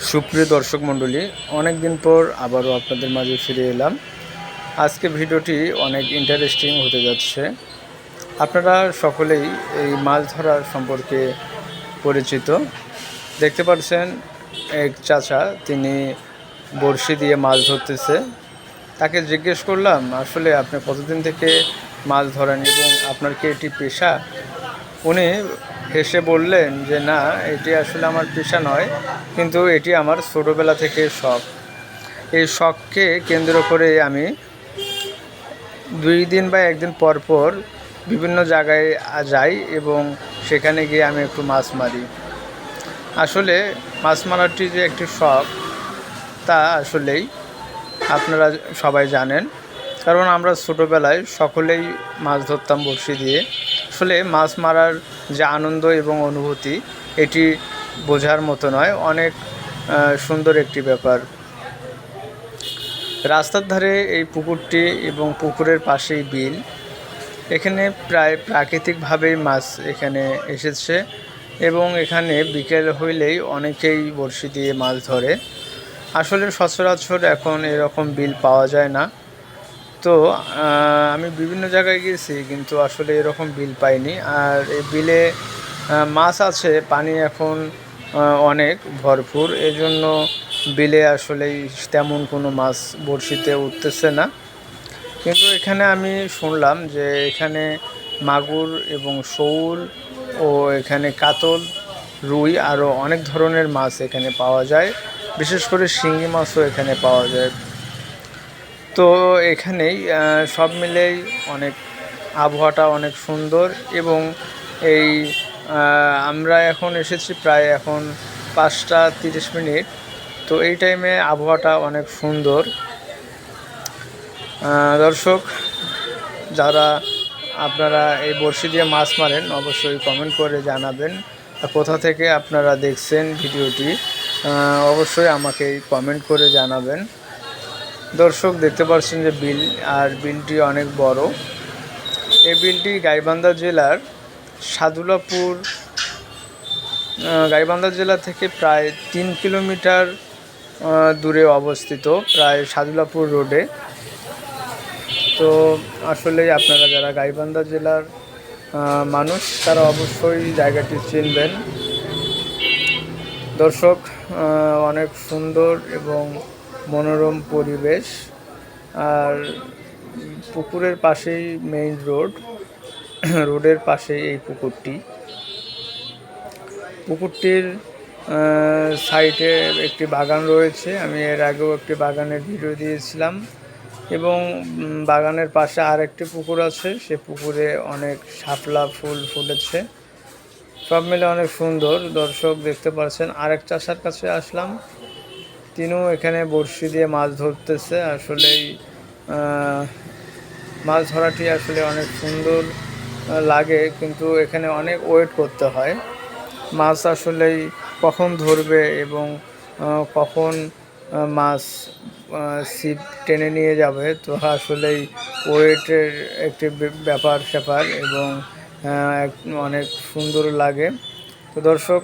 সুপ্রিয় দর্শক মণ্ডলী অনেক দিন পর আবারও আপনাদের মাঝে ফিরে এলাম। আজকে ভিডিওটি অনেক ইন্টারেস্টিং হতে যাচ্ছে। আপনারা সকলেই এই মাছ ধরার সম্পর্কে পরিচিত। দেখতে পাচ্ছেন, এক চাচা, তিনি বড়শি দিয়ে মাছ ধরতেছে। তাকে জিজ্ঞেস করলাম, আসলে আপনি কতদিন থেকে মাছ ধরেন এবং আপনার কি এটি পেশা? উনি হেসে বললেন যে, না, এটি আসলে আমার পেশা নয়, কিন্তু এটি আমার ছোটোবেলা থেকে শখ। এই শখকে কেন্দ্র করে আমি দুই দিন বা একদিন পর পর বিভিন্ন জায়গায় যাই এবং সেখানে গিয়ে আমি একটু মাছ মারি। আসলে মাছ মারাটি যে একটি শখ, তা আসলেই আপনারা সবাই জানেন, কারণ আমরা ছোটোবেলায় সকলেই মাছ ধরতাম বড়শি দিয়ে। আসলে মাছ মারার যে আনন্দ এবং অনুভূতি, এটি বোঝার মতো নয়। অনেক সুন্দর একটি ব্যাপার। রাস্তার ধারে এই পুকুরটি এবং পুকুরের পাশেই বিল। এখানে প্রায় প্রাকৃতিকভাবেই মাছ এখানে এসেছে এবং এখানে বিকেল হইলেই অনেকেই বড়শি দিয়ে মাছ ধরে। আসলে সচরাচর এখন এরকম বিল পাওয়া যায় না। তো আমি বিভিন্ন জায়গায় গেছি কিন্তু আসলে এরকম বিল পাইনি। আর এই বিলে মাছ আছে, পানি এখন অনেক, ভরপুর। এজন্য বিলে আসলে তেমন কোনো মাছ বড়শিতে উঠতেছে না। কিন্তু এখানে আমি শুনলাম যে এখানে মাগুর এবং শৌল ও এখানে কাতল, রুই আরও অনেক ধরনের মাছ এখানে পাওয়া যায়। বিশেষ করে শিঙ্গি মাছও এখানে পাওয়া যায়। তো এখানেই সব মিলেই অনেক আবহাওয়াটা অনেক সুন্দর এবং এই আমরা এখন এসেছি প্রায় এখন পাঁচটা তিরিশ মিনিট। তো এই টাইমে আবহাওয়াটা অনেক সুন্দর। দর্শক, যারা আপনারা এই বড়শি দিয়ে মাছ মারেন, অবশ্যই কমেন্ট করে জানাবেন কোথা থেকে আপনারা দেখছেন ভিডিওটি অবশ্যই আমাকে কমেন্ট করে জানাবেন। দর্শক দেখতে পাচ্ছেন যে বিল, আর বিলটি অনেক বড়। এই বিলটি গাইবান্ধা জেলার সাদুলাপুর গাইবান্ধা জেলা থেকে প্রায় তিন কিলোমিটার দূরে অবস্থিত, প্রায় সাদুলাপুর রোডে। তো আসলে আপনারা যারা গাইবান্ধা জেলার মানুষ, তারা অবশ্যই জায়গাটি চিনবেন। দর্শক অনেক সুন্দর এবং মনোরম পরিবেশ আর পুকুরের পাশেই মেইন রোড রোডের পাশেই এই পুকুরটি। পুকুরটির সাইডে একটি বাগান রয়েছে, আমি এর আগেও একটি বাগানের ভিডিও দিয়েছিলাম। এবং বাগানের পাশে আরেকটি পুকুর আছে, সে পুকুরে অনেক শাপলা ফুল ফুটেছে সব মিলে অনেক সুন্দর, দর্শক দেখতে পাচ্ছেন। আরেক চাষার কাছে আসলাম। তিনিও এখানে বড়শি দিয়ে মাছ ধরতেছে। আসলেই মাছ ধরাটি আসলে অনেক সুন্দর লাগে, কিন্তু এখানে অনেক ওয়েট করতে হয়। মাছ আসলেই কখন ধরবে এবং কখন মাছ ছিপ টেনে নিয়ে যাবে, তো আসলেই ওয়েটের একটি ব্যাপার স্যাপার এবং অনেক সুন্দর লাগে। তো দর্শক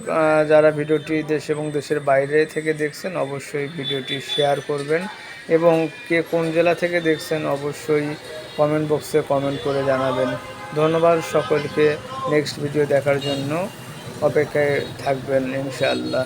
যারা ভিডিওটি দেশ এবং দেশের বাইরে থেকে দেখছেন, অবশ্যই ভিডিওটি শেয়ার করবেন এবং কে কোন জেলা থেকে দেখছেন, অবশ্যই কমেন্ট বক্সে কমেন্ট করে জানাবেন। ধন্যবাদ সকলকে। নেক্সট ভিডিও দেখার জন্য অপেক্ষায় থাকবেন ইনশাআল্লাহ।